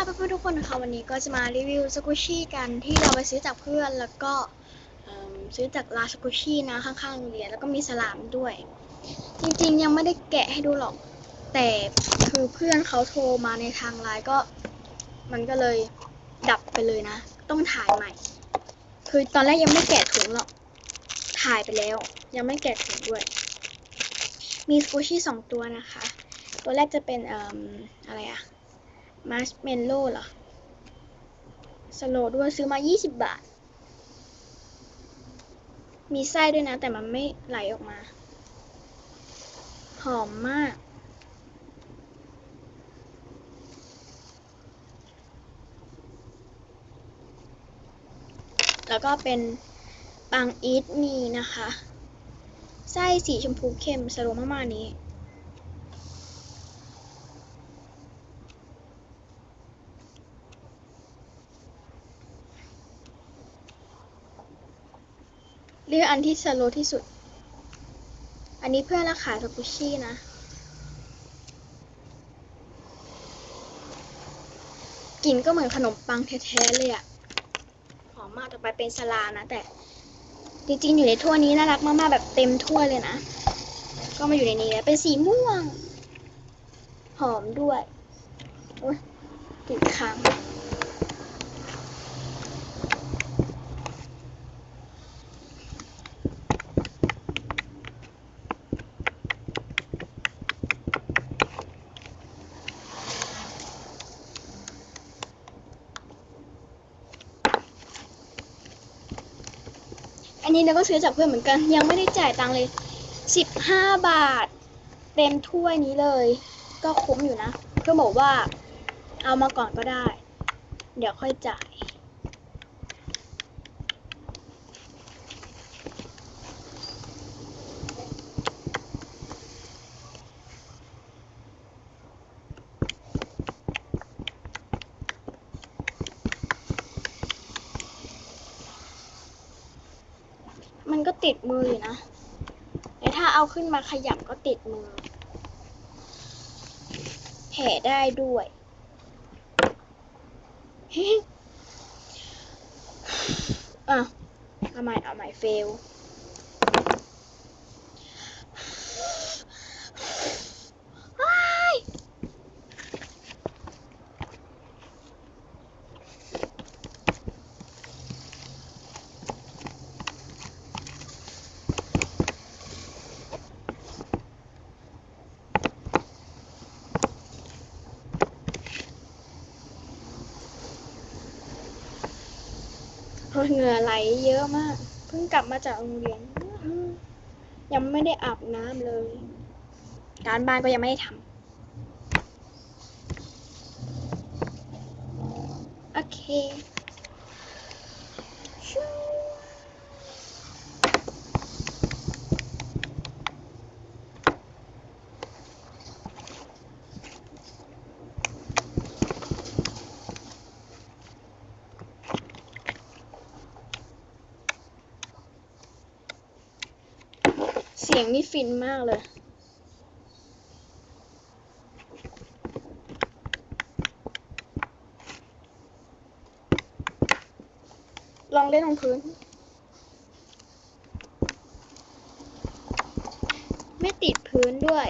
ค่ะเพื่อนๆทุกคนนะคะวันนี้ก็จะมารีวิวสกุชี่กันที่เราไปซื้อจากเพื่อนแล้วก็ซื้อจากร้านสกุชี่นะข้างๆโรงเรียนแล้วก็มีสลามด้วย จริงๆยังไม่ได้แกะให้ดูหรอก แต่คือเพื่อนเขาโทรมาในทางไลน์ก็ มันก็เลยดับไปเลยนะ ต้องถ่ายใหม่ คือตอนแรกยังไม่แกะถุงหรอกถ่ายไปแล้ว ยังไม่แกะถุงด้วย มีสกูชี่สองตัวนะคะ ตัวแรกจะเป็นออะไรอะ มาร์ชเมลโล่เหรอ สโลด้วยซื้อมา 20 บาท มีไส้ด้วยนะ แต่มันไม่ไหลออกมา หอมมาก แล้วก็เป็นปังอีทมีนะคะ ไส้สีชมพูเข้มสโลมากๆนี้ เลือกอันที่สโลที่สุด อันนี้เพื่อนราคาสกุชี่นะ กลิ่นก็เหมือนขนมปังแท้ๆเลยอะหอมมากต่อไปเป็นสลานะ แต่จริงๆอยู่ในถ้วยนี้น่ารักมากๆแบบเต็มถ้วยเลยนะ ก็มาอยู่ในนี้แล้วเป็นสีม่วง หอมด้วย โอ้ยติดค้าง นนี้เราก็ซื้อจากเพื่อนเหมือนกัน ยังไม่ได้จ่ายตังค์เลยสิบห้าบาท เต็มถ้วยนี้เลย ก็คุ้มอยู่นะ เพื่อนบอกว่า เอามาก่อนก็ได้ เดี๋ยวค่อยจ่าย มันก็ติดมืออยู่นะแต่ถ้าเอาขึ้นมาขยับก็ติดมือ แผ่ได้ด้วย อะเอาใหม่เอาใหม่เฟล ว้าย เพราะเหงื่อไหลเยอะมาก เพิ่งกลับมาจากโรงเรียน ยังไม่ได้อาบน้ำเลย การบ้านก็ยังไม่ได้ทำโอเคชู เสียงนี่ฟินมากเลย ลองเล่นลงพื้น ไม่ติดพื้นด้วย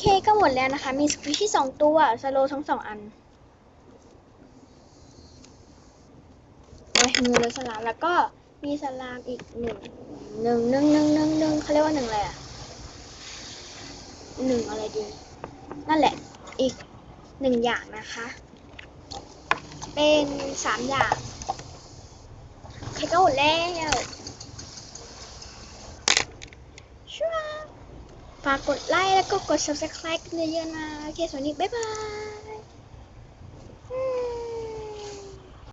เคก็หมดแล้วนะคะ มีสควิชที่สองตัวสโลทั้งสองอันโอ้ยมือเลยสลามแล้วก็มีสลามอีกหนึ่งหนึ่งหนึ่งหนึ่งหนึ่งหนึ่งเขาเรียกว่าหนึ่งอะไรอะหนึ่งอะไรดี นั่นแหละอีกหนึ่งอย่างนะคะ เป็นสามอย่างโอเคก็หมดแล้วชัวร์ ฝากกดไลค์แล้วก็กด subscribe กันเยอะๆนะ โอเคสวัสดีบ๊ายบาย